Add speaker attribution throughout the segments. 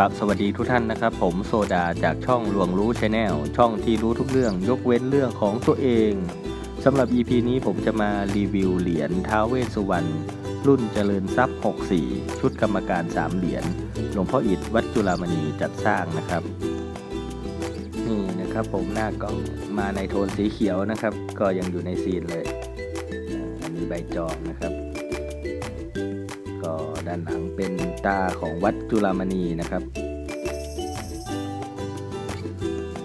Speaker 1: ครับสวัสดีทุกท่านนะครับ ผมโซดาจากช่องลวงรู้ชาแนลช่องที่รู้ทุกเรื่องยกเว้นเรื่องของตัวเองสำหรับ EP นี้ผมจะมารีวิวเหรียญท้าเวสสุวรรณรุ่นเจริญทรัพย์ 64 ชุดกรรมการ 3 เหรียญหลวงพ่ออิฐวัดจุฬามณีจัดสร้างนะครับ นี่นะครับผมหน้ากล้องมาในโทนสีเขียวนะครับ ก็ยังอยู่ในซีนเลยอ่าอันนี้ใบจองนะครับานหลังเป็นตาของวัดจุฬามณีนะครับ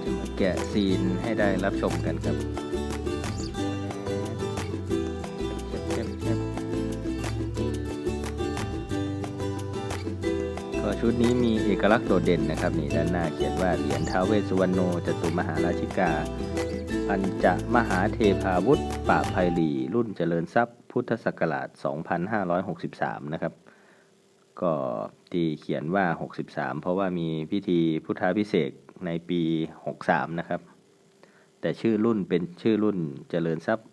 Speaker 1: จะมาแกะซีนให้ได้รับชมกันครับก็ชุดนี้มีเอกลักษณ์โดดเด่นนะครับนี่ด้านหน้าเขียนว่าเหรียญท้าวเวสสุวรรณโนจตุมหาราชิกาปัญจมหาเทพาวุธป่าภัยรีรุ่นเจริญทรัพย์ พุทธศักราช 2563 นะครับ ก็ตีเขียนว่า 63 เพราะว่ามีพิธีพุทธาพิเศษในปี 63 นะครับ แต่ชื่อรุ่นเป็นชื่อรุ่นเจริญทรัพย์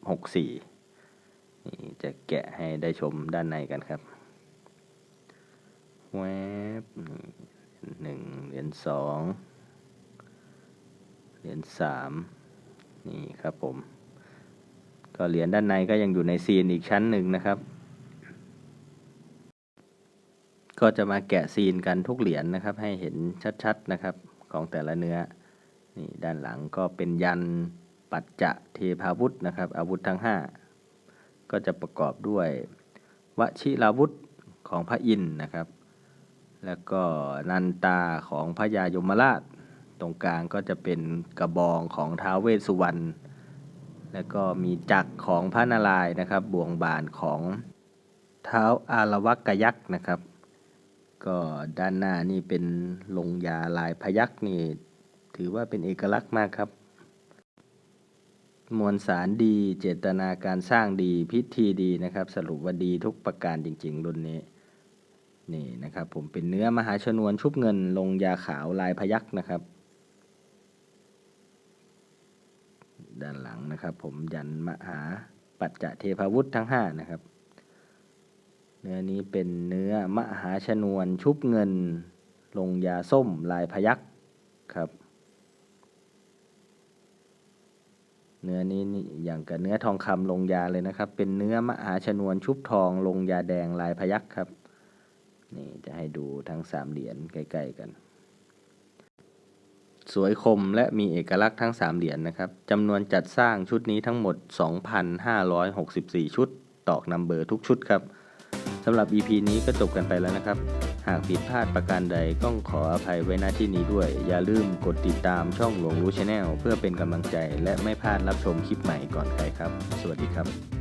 Speaker 1: 64 นี่จะแกะให้ได้ชมด้านในกันครับแวบหนึ่งเหรียญสองเหรียญสามนี่ครับผม ก็เหรียญด้านในก็ยังอยู่ในซีนอีกชั้นหนึ่งนะครับ ก็จะมาแกะซีนกันทุกเหรียญนะครับ ให้เห็นชัดๆนะครับของแต่ละเนื้อนี่ด้านหลังก็เป็นยันปัจจะเทพาวุธนะครับ อาวุธทั้ง 5 ก็จะประกอบด้วยวชิราวุธของพระอินทร์นะครับ แล้วก็นันตาของพระยายมราช ตรงกลางก็จะเป็นกระบองของท้าวเวสสุวรรณแล้วก็มีจักรของพระนารายณ์นะครับบ่วงบานของเท้าวอารวักกยักษ์นะครับ ก็ด้านหน้านี่เป็นลงยาลายพยักษ์นี่ ถือว่าเป็นเอกลักษณ์มากครับ มวลสารดีเจตนาการสร้างดีพิธีดีนะครับ สรุปว่าดีทุกประการจริง ๆ รุ่นนี้นี่นะครับผมเป็นเนื้อมหาชนวนชุบเงินลงยาขาวลายพยักษ์นะครับ ด้านหลังนะครับผมยันมหาปัจจะเทพวุธทั้ง 5 นะครับ เนื้อนี้เป็นเนื้อมหาชนวนชุบเงิน ลงยาส้มลายพยักครับ เนื้อนี้นี่อย่างกับเนื้อทองคำลงยาเลยนะครับ เป็นเนื้อมหาชนวนชุบทองลงยาแดงลายพยักครับนี่จะให้ดูทั้งสามเหรียญใกล้ๆกัน สวยคมและมีเอกลักษณ์ทั้ง3เหรียญนะครับจำนวนจัดสร้างชุดนี้ทั้งหมด 2,564 ชุด ตอกนัมเบอร์ทุกชุดครับ สำหรับ EP นี้ก็จบกันไปแล้วนะครับ หากผิดพลาดประการใดก็ขออภัยไว้หน้าที่นี้ด้วย อย่าลืมกดติดตามช่องหลวงรู้ชาแนลเพื่อเป็นกำลังใจและไม่พลาดรับชมคลิปใหม่ก่อนใครครับ สวัสดีครับ